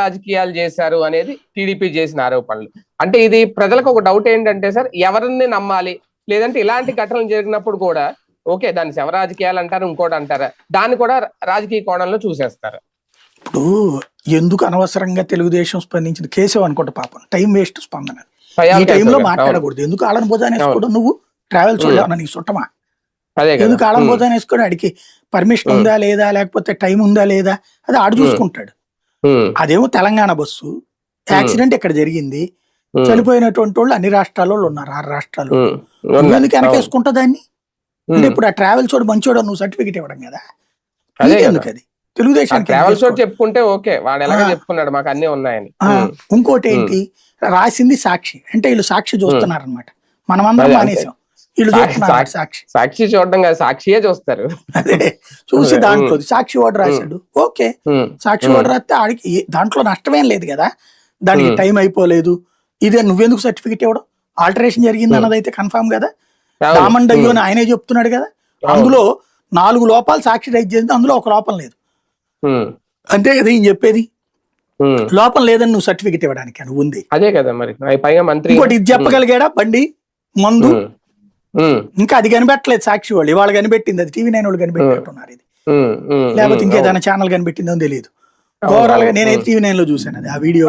రాజకీయాలు చేశారు అనేది టీడీపీ చేసిన ఆరోపణలు. అంటే ఇది ప్రజలకు ఒక డౌట్ ఏంటంటే సార్ ఎవరిని నమ్మాలి? లేదంటే ఇలాంటి ఘటనలు జరిగినప్పుడు కూడా ఓకే దాన్ని శవ రాజకీయాలు అంటారు ఇంకోటి అంటారా. దాన్ని కూడా రాజకీయ కోణంలో చూసేస్తారు. ఇప్పుడు ఎందుకు అనవసరంగా తెలుగుదేశం స్పందించిన కేశవ్ అనుకుంటా పాపం. టైం వేస్ట్ స్పందన. ఈ టైంలో. మాట్లాడకూడదు. ఎందుకు ఆడని భోజనం వేసుకోవడం నువ్వు? ఉమ్. ఏమన్నా నీకు చుట్టమా. ఎందుకు ఆడని భోజనం వేసుకొని అడిగి పర్మిషన్. ఉందా లేదా? లేకపోతే టైం ఉందా లేదా? అది ఆడు చూసుకుంటాడు. అదేమో తెలంగాణ బస్సు. యాక్సిడెంట్ ఇక్కడ జరిగింది. చనిపోయినటువంటి వాళ్ళు అన్ని రాష్ట్రాల్లో ఉన్నారు ఆరు రాష్ట్రాలు. ఎందుకు వెనకేసుకుంటా దాన్ని? అంటే ఇప్పుడు ఆ ట్రావెల్స్ వాడు మంచోడు నువ్వు సర్టిఫికేట్ ఇవ్వడం కదా? అదే తెలుగుదేశానికి ట్రావెల్స్ చెప్పుకుంటే ఓకే. వాడు ఎలాగో. చెప్పుకున్నాడు మాకు అన్ని ఉన్నాయని. ఇంకోటి ఏంటి? రాసింది సాక్షి. అంటే వీళ్ళు సాక్షి చూస్తున్నారు అనమాట మనమందరం. మానేసాం సాక్షి- చూడడం కాదు సాక్షియే చూస్తారు. అదే చూసి దాంట్లో సాక్షి వాడు రాశాడు. ఓకే. సాక్షి. వాడు రాస్తే ఆడికి దాంట్లో నష్టమేం లేదు కదా? దానికి. టైం అయిపోలేదు. ఇదే నువ్వెందుకు సర్టిఫికేట్ ఇవ్వడం? ఆల్టరేషన్ జరిగింది. అన్నది అయితే కన్ఫామ్ కదా? అయ్యో ఉమ్, అని ఆయనే చెప్తున్నాడు కదా. అందులో నాలుగు లోపాలు సాక్షి రైజ్ చేసింది అందులో ఒక లోపం లేదు. అంతే కదా ఈయన చెప్పేది. లోపం లేదని నువ్వు సర్టిఫికేట్ ఇవ్వడానికి అని ఉంది అదే కదా మరి. పైగా మంత్రి ఇంకోటి ఇది చెప్పగలిగాడా బండి? మందు? ఇంకా అది కనిపెట్టలేదు సాక్షి వాళ్ళు. ఇవాళ కనిపెట్టింది అది. టీవీ నైన్ వాళ్ళు కనిపెట్టినట్టున్నారు ఇది. లేకపోతే ఇంకేదైనా ఛానల్ కనిపెట్టిందో తెలియదు. ఓవరాల్గా నేనైతే. టీవీ నైన్లో చూశాను అది ఆ వీడియో